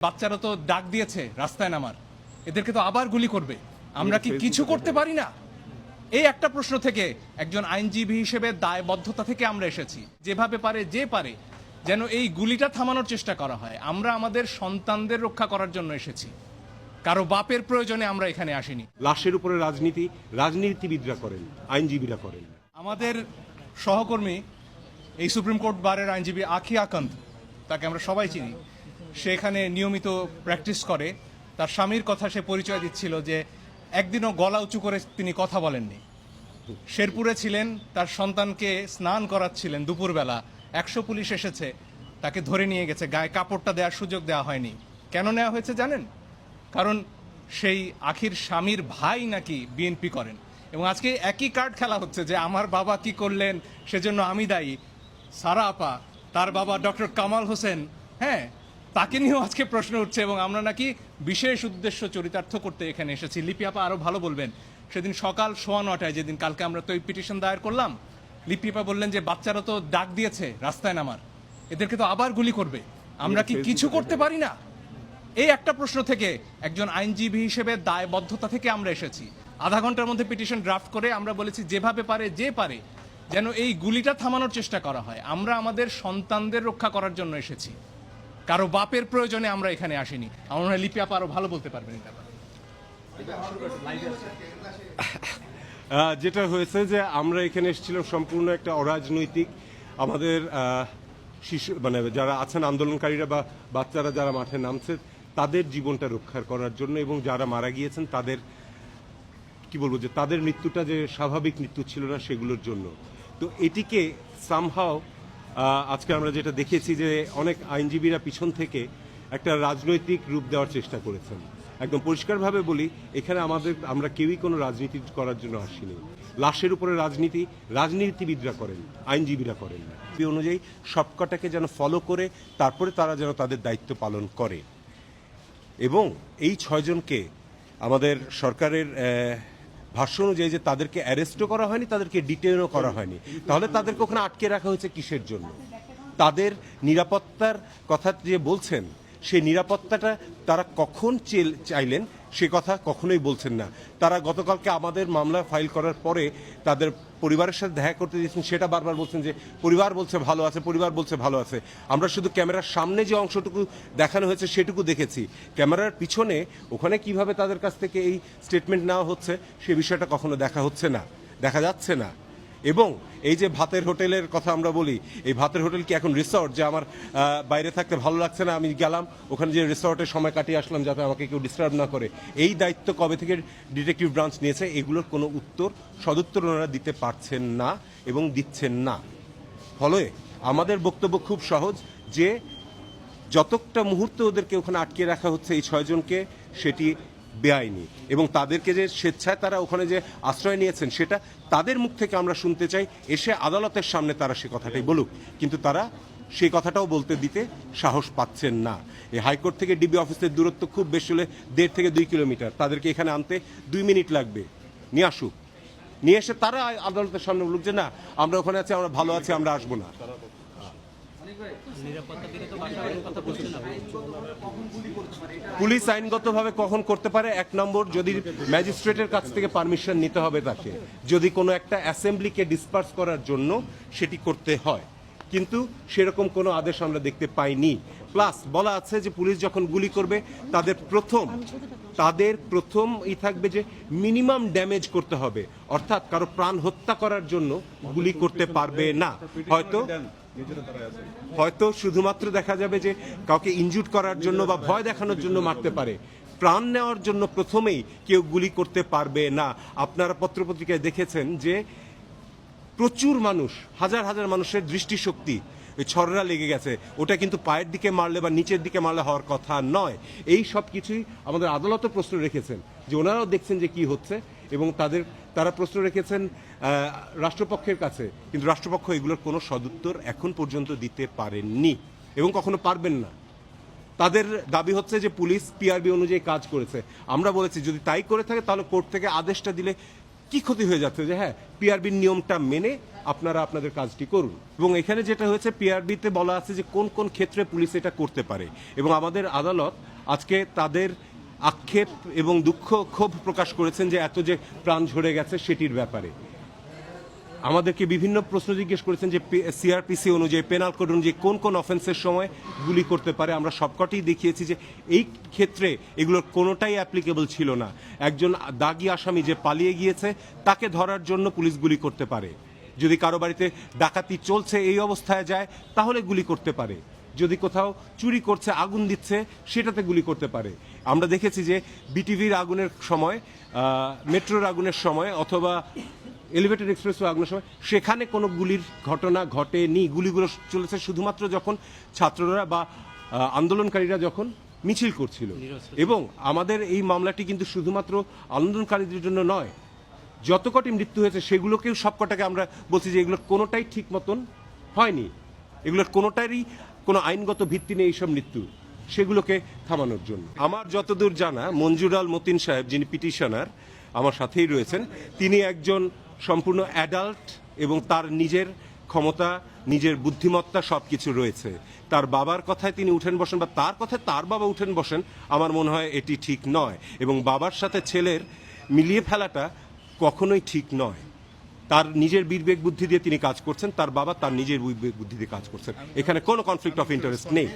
বাচ্চারা তো ডাক দিয়েছে রাস্তায় নামার। এদেরকে তো আবার গুলি করবে। আমরা কি কিছু করতে পারি না? এই একটা প্রশ্ন থেকে একজন আইনজীবী হিসেবে দায়বদ্ধতা থেকে আমরা এসেছি। যেভাবে পারে যে পারে। যেন এই গুলিটা থামানোর চেষ্টা করা হয়। আমরা আমাদের সন্তানদের রক্ষা করার জন্য এসেছি। কারও বাপের প্রয়োজনে আমরা এখানে আসিনি। লাশের উপরে রাজনীতি রাজনীতিবিদরা করেন আইনজীবীরা করেন। আমাদের সহকর্মী এই সুপ্রিম কোর্ট বারের আইনজীবী আখি আকান্ত তাকে আমরা সবাই চিনি। সে এখানে নিয়মিত প্র্যাকটিস করে। তার স্বামীর কথা সে পরিচয় দিচ্ছিল যে, একদিনও গলা উঁচু করে তিনি কথা বলেননি। শেরপুরে ছিলেন, তার সন্তানকে স্নান করাচ্ছিলেন দুপুরবেলা। একশো পুলিশ এসেছে, তাকে ধরে নিয়ে গেছে, গায়ে কাপড়টা দেওয়ার সুযোগ দেওয়া হয়নি। কেন নেওয়া হয়েছে জানেন? কারণ সেই আখির স্বামীর ভাই নাকি বিএনপি করেন। এবং আজকে একই কার্ড খেলা হচ্ছে যে, আমার বাবা কি করলেন, সেজন্য আমি দায়ী। সারা আপা, তার বাবা ডক্টর কামাল হোসেন হ্যাঁ তাকে নিয়েও আজকে প্রশ্ন উঠছে এবং আমরা নাকি বিশেষ উদ্দেশ্য চরিতার্থ করতে এখানে এসেছি। লিপি আপা আরও ভালো বলবেন। সেদিন সকাল সোয়া নটায় যেদিন কালকে আমরা তো এই পিটিশন দায়ের করলাম লিপি আপা বললেন যে বাচ্চারা তো ডাক দিয়েছে রাস্তায় নামার এদেরকে তো আবার গুলি করবে। আমরা কি কিছু করতে পারি না? এই একটা প্রশ্ন থেকে একজন আইনজীবী হিসেবে দায়বদ্ধতা থেকে আমরা এসেছি। আধা ঘণ্টার মধ্যে পিটিশন ড্রাফট করে আমরা বলেছি যেভাবে পারে যে পারে যেন এই গুলিটা থামানোর চেষ্টা করা হয়। আমরা আমাদের সন্তানদের রক্ষা করার জন্য এসেছি। কারও বাপের প্রয়োজনে আমরা এখানে আসিনি। আমার মনে হয় লিপি আপা ভালো বলতে পারবেন এটা যেটা হয়েছে যে আমরা এখানে এসেছিলাম সম্পূর্ণ একটা অরাজনৈতিক, আমাদের শিশু মানে যারা আছেন আন্দোলনকারীরা বা বাচ্চারা যারা মাঠে নামছে, তাদের জীবনটা রক্ষা করার জন্য এবং যারা মারা গিয়েছেন, তাদের, কি বলব, যে তাদের মৃত্যুটা যে স্বাভাবিক মৃত্যু ছিল না, সেগুলোর জন্য। তো এটিকে সামহাও আজকে আমরা যেটা দেখেছি যে অনেক আইনজীবীরা পিছন থেকে একটা রাজনৈতিক রূপ দেওয়ার চেষ্টা করেছেন। একদম পরিষ্কারভাবে বলি, এখানে আমাদের, আমরা কেউই কোনো রাজনীতি করার জন্য আসিনি। লাশের উপরে রাজনীতি, রাজনীতিবিদরা করেন, আইনজীবীরা করেন অনুযায়ী সবকটাকে যেন ফলো করে, তারপরে তারা যেন তাদের দায়িত্ব পালন করে। এবং এই ছয়জনকে আমাদের সরকারের ভাষ্য অনুযায়ী যে তাদেরকে অ্যারেস্টও করা হয়নি, তাদেরকে ডিটেনও করা হয়নি। তাহলে তাদেরকে ওখানে আটকে রাখা হয়েছে কিসের জন্য? তাদের নিরাপত্তার কথা যে বলছেন, সেই নিরাপত্তাটা তারা কখন চাইলেন, সে কথা কখনোই বলছেন না। তারা গতকালকে আমাদের মামলা ফাইল করার পরে তাদের পরিবারের সাথে দেখা করতে দিয়েছেন, সেটা বারবার বলছেন যে পরিবার বলছে ভালো আছে, পরিবার বলছে ভালো আছে। আমরা শুধু ক্যামেরার সামনে যে অংশটুকু দেখানো হয়েছে সেটুকু দেখেছি। ক্যামেরার পিছনে ওখানে কীভাবে তাদের কাছ থেকে এই স্টেটমেন্ট নেওয়া হচ্ছে, সে বিষয়টা কখনো দেখা হচ্ছে না, দেখা যাচ্ছে না। এবং এই যে ভাতের হোটেলের কথা আমরা বলি, এই ভাতের হোটেল কি এখন রিসর্ট যে আমার বাইরে থাকতে ভালো লাগছে না? আমি গেলাম, ওখানে যে রিসর্টে সময় কাটিয়ে আসলাম যাতে আমাকে কেউ ডিস্টার্ব না করে। এই দায়িত্ব কবে থেকে ডিটেকটিভ ব্রাঞ্চ নিয়েছে, এগুলোর কোনো উত্তর সদুত্তর ওনারা দিতে পারছেন না এবং দিচ্ছেন না। ফলে আমাদের বক্তব্য খুব সহজ যে যতটা মুহূর্তে ওদেরকে ওখানে আটকে রাখা হচ্ছে এই ছয়জনকে, সেটি বেআইনি। এবং তাদেরকে যে স্বেচ্ছায় তারা ওখানে যে আশ্রয় নিয়েছেন, সেটা তাদের মুখ থেকে আমরা শুনতে চাই। এসে আদালতের সামনে তারা সে কথাটাই বলুক। কিন্তু তারা সেই কথাটাও বলতে দিতে সাহস পাচ্ছেন না। এই হাইকোর্ট থেকে ডিবি অফিসের দূরত্ব খুব বেশি হলে দেড় থেকে দুই কিলোমিটার। তাদেরকে এখানে আনতে দুই মিনিট লাগবে। নিয়ে আসুক। নিয়ে এসে তারা আদালতের সামনে বলুক যে, না, আমরা ওখানে আছি, আমরা ভালো আছি, আমরা আসব না। পুলিশ আইনগতভাবে কখন করতে পারে? এক নম্বর, যদি ম্যাজিস্ট্রেটের কাছ থেকে পারমিশন নিতে হবে তাকে। যদি কোনো একটা অ্যাসেম্বলিকে ডিসপার্স করার জন্য সেটি করতে হয়। কিন্তু সেরকম কোনো আদেশ আমরা দেখতে পাইনি। প্লাস বলা আছে যে পুলিশ যখন গুলি করবে, তাদের প্রথম তাদের প্রথম ই থাকবে যে মিনিমাম ড্যামেজ করতে হবে। অর্থাৎ কারও প্রাণ হত্যা করার জন্য গুলি করতে পারবে না। হয়তো হয়তো শুধুমাত্র দেখা যাবে যে কাউকে ইনজুট করার জন্য বা ভয় দেখানোর জন্য মারতে পারে। প্রাণ নেওয়ার জন্য প্রথমেই কেউ গুলি করতে পারবে না। আপনারা পত্রপত্রিকায় দেখেছেন যে প্রচুর মানুষ, হাজার হাজার মানুষের দৃষ্টিশক্তি ওই ছররা লেগে গেছে। ওটা কিন্তু পায়ের দিকে মারলে বা নিচের দিকে মারলে হওয়ার কথা নয়। এই সব কিছুই আমাদের আদালতও প্রশ্ন রেখেছেন যে ওনারাও দেখছেন যে কি হচ্ছে এবং তাদের, তারা প্রশ্ন রেখেছেন রাষ্ট্রপক্ষের কাছে, কিন্তু রাষ্ট্রপক্ষ এগুলোর কোনো সদুত্তর এখন পর্যন্ত দিতে পারেননি এবং কখনো পারবেন না। তাদের দাবি হচ্ছে যে পুলিশ পিআরবি অনুযায়ী কাজ করেছে। আমরা বলেছি, যদি তাই করে থাকে, তাহলে কোর্ট থেকে আদেশটা দিলে কি ক্ষতি হয়ে যাচ্ছে যে হ্যাঁ পিআরবির নিয়মটা মেনে আপনারা আপনাদের কাজটি করুন। এবং এখানে যেটা হয়েছে পিআরবিতে বলা আছে যে কোন কোন ক্ষেত্রে পুলিশ এটা করতে পারে। এবং আমাদের আদালত আজকে তাদের আক্ষেপ এবং দুঃখ ক্ষোভ প্রকাশ করেছেন যে এত যে প্রাণ ঝরে গেছে সেটির ব্যাপারে। আমাদেরকে বিভিন্ন প্রশ্ন জিজ্ঞেস করেছেন যে সিআরপিসি অনুযায়ী পেনাল কোড অনুযায়ী কোন কোন অফেন্সের সময় গুলি করতে পারে। আমরা সবকটাই দেখিয়েছি যে এই ক্ষেত্রে এগুলোর কোনোটাই অ্যাপ্লিকেবল ছিল না। একজন দাগি আসামি যে পালিয়ে গিয়েছে, তাকে ধরার জন্য পুলিশ গুলি করতে পারে। যদি কারও বাড়িতে ডাকাতি চলছে, এই অবস্থায় যায়, তাহলে গুলি করতে পারে। যদি কোথাও চুরি করছে, আগুন দিচ্ছে, সেটাতে গুলি করতে পারে। আমরা দেখেছি যে বিটিভির আগুনের সময় মেট্রোর আগুনের সময় অথবা এলিভেটেড এক্সপ্রেস আগুনের সময় সেখানে কোনো গুলির ঘটনা ঘটেনি। গুলিগুলো চলেছে শুধুমাত্র যখন ছাত্ররা বা আন্দোলনকারীরা যখন মিছিল করছিল। এবং আমাদের এই মামলাটি কিন্তু শুধুমাত্র আন্দোলনকারীদের জন্য নয় যত কটি মৃত্যু হয়েছে সেগুলোকেও সবকটাকে আমরা বলছি যে এগুলোর কোনোটাই ঠিক মতন হয়নি। এগুলোর কোনোটারই কোনো আইনগত ভিত্তি নেই এইসব মৃত্যু সেগুলোকে থামানোর জন্য। আমার যতদূর জানা মঞ্জুরাল মতিন সাহেব যিনি পিটিশনার আমার সাথেই রয়েছেন তিনি একজন সম্পূর্ণ অ্যাডাল্ট এবং তার নিজের ক্ষমতা, নিজের বুদ্ধিমত্তা সব কিছু রয়েছে। তার বাবার কথায় তিনি উঠেন বসেন বা তার কথায় তার বাবা উঠেন বসেন, আমার মনে হয় এটি ঠিক নয়। এবং বাবার সাথে ছেলের মিলিয়ে ফেলাটা কখনোই ঠিক নয়। তার নিজের বিবেক বুদ্ধি দিয়ে তিনি কাজ করছেন, তার বাবা তার নিজের বিবেক বুদ্ধি দিয়ে কাজ করছেন। এখানে কোনো কনফ্লিক্ট অফ ইন্টারেস্ট নেই।